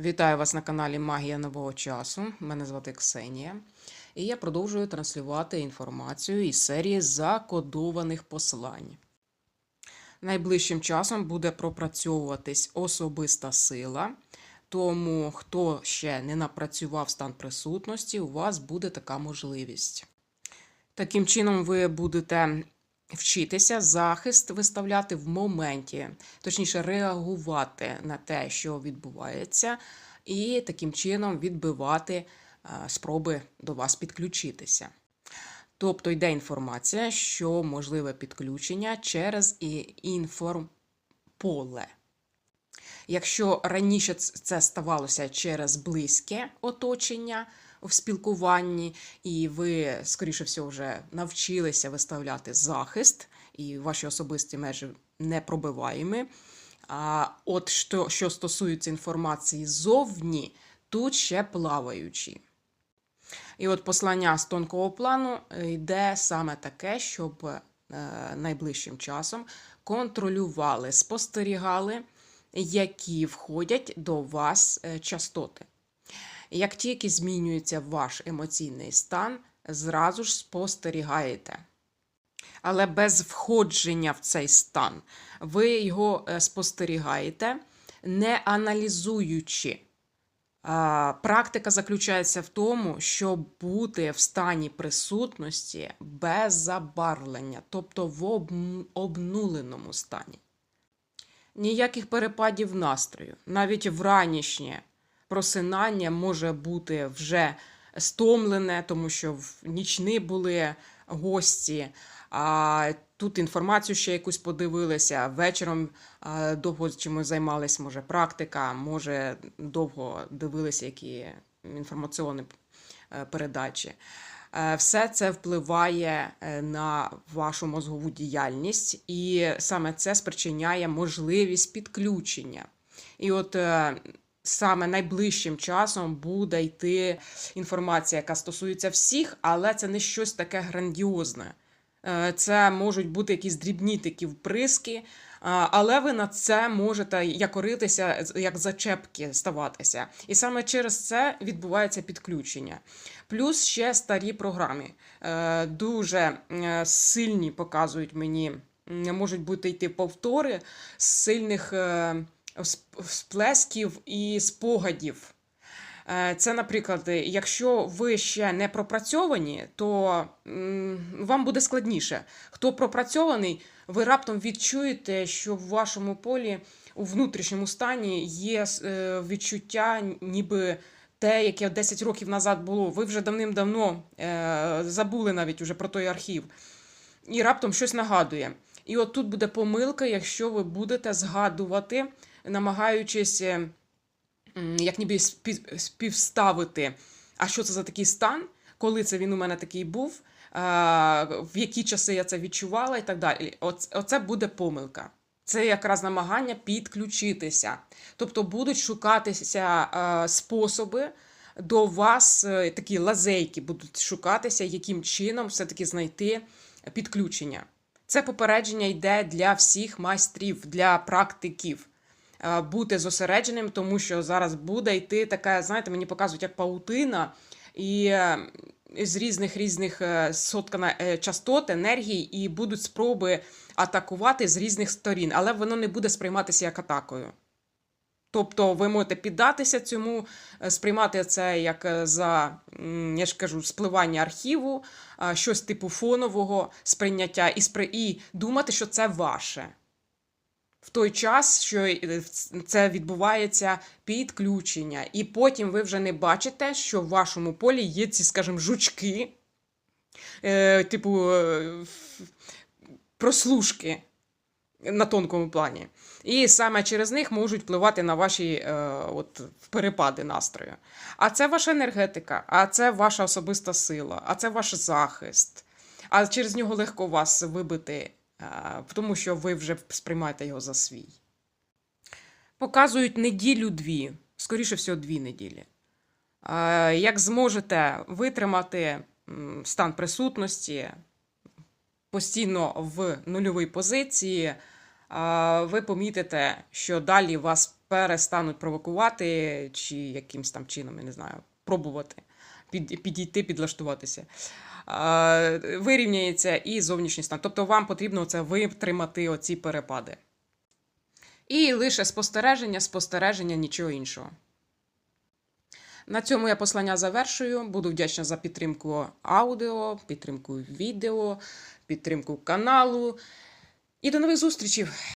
Вітаю вас на каналі Магія Нового часу. Мене звати Ксенія, і я продовжую транслювати інформацію із серії закодованих послань. Найближчим часом буде пропрацьовуватись особиста сила. Тому, хто ще не напрацював стан присутності, у вас буде така можливість. Таким чином, ви будете вчитися захист виставляти в моменті, точніше, реагувати на те, що відбувається, і таким чином відбивати е, спроби до вас підключитися. Тобто йде інформація, що можливе підключення через інформполе. Якщо раніше це ставалося через близьке оточення в спілкуванні, і ви, скоріше всього, вже навчилися виставляти захист, і ваші особисті межі непробиваємі. А от що, що стосується інформації зовні, тут ще плаваючі. І от послання з тонкого плану е, йде саме таке, щоб е, найближчим часом контролювали, спостерігали, які входять до вас е, частоти. Як тільки змінюється ваш емоційний стан, зразу ж спостерігаєте. Але без входження в цей стан. Ви його е, спостерігаєте, не аналізуючи. Практика заключається в тому, щоб бути в стані присутності без забарвлення, тобто в обнуленому стані. Ніяких перепадів настрою, навіть вранішнє просинання може бути вже стомлене, тому що в нічні були гості. А тут інформацію ще якусь подивилися. Вечором довго чимось займалися, може, практика, може, довго дивилися які інформаційні е, передачі. Е, Все це впливає е, на вашу мозгову діяльність, і саме це спричиняє можливість підключення. І от саме найближчим часом буде йти інформація, яка стосується всіх, але це не щось таке грандіозне. Е, Це можуть бути якісь дрібні такі вприски, але ви на це можете якоритися, як зачепки ставатися. І саме через це відбувається підключення. Плюс ще старі програми. Е, Дуже е, сильні показують мені, можуть бути йти повтори з сильних сп- всплесків і спогадів. Е, Це, наприклад, якщо ви ще не пропрацьовані, то вам буде складніше. Хто пропрацьований, ви раптом відчуєте, що в вашому полі у внутрішньому стані є е, відчуття, ніби те, яке 10 років назад було. Ви вже давним-давно е, забули навіть уже про той архів. І раптом щось нагадує. І от тут буде помилка, якщо ви будете згадувати, намагаючись. е, як ніби спів- співставити, а що це за такий стан, коли це він у мене такий був, в які часи я це відчувала і так далі. Оце буде помилка. Це якраз намагання підключитися. Тобто будуть шукатися е, способи до вас, е, такі лазейки будуть шукатися, яким чином все-таки знайти підключення. Це попередження йде для всіх майстрів, для практиків е, бути зосередженим, тому що зараз буде йти така, знаєте, мені показують як паутина, і е, з різних різних е, соткана е, частот, енергій, і будуть спроби атакувати з різних сторін, але воно не буде сприйматися як атакою. Тобто ви можете піддатися цьому, е, сприймати це як е, за, я ж кажу, спливання архіву, щось типу фонового сприйняття, і, спри... і думати, що це ваше в той час, що е, це відбувається підключення, і потім ви вже не бачите, що в вашому полі є ці, скажімо, жучки, е, типу е, прослушки на тонкому плані. І саме через них можуть впливати на ваші е, от, перепади настрою. А це ваша енергетика, а це ваша особиста сила, а це ваш захист. А через нього легко вас вибити, тому що ви вже сприймаєте його за свій. Показують неділю-дві, скоріше всього, дві неділі. Як зможете витримати стан присутності постійно в нульовій позиції, ви помітите, що далі вас перестануть провокувати чи якимсь там чином, я не знаю, пробувати підійти, підлаштуватися. Вирівняється і зовнішній стан. Тобто вам потрібно це витримати оці перепади. І лише спостереження, спостереження, нічого іншого. На цьому я послання завершую. Буду вдячна за підтримку аудіо, підтримку відео, підтримку каналу. І до нових зустрічей!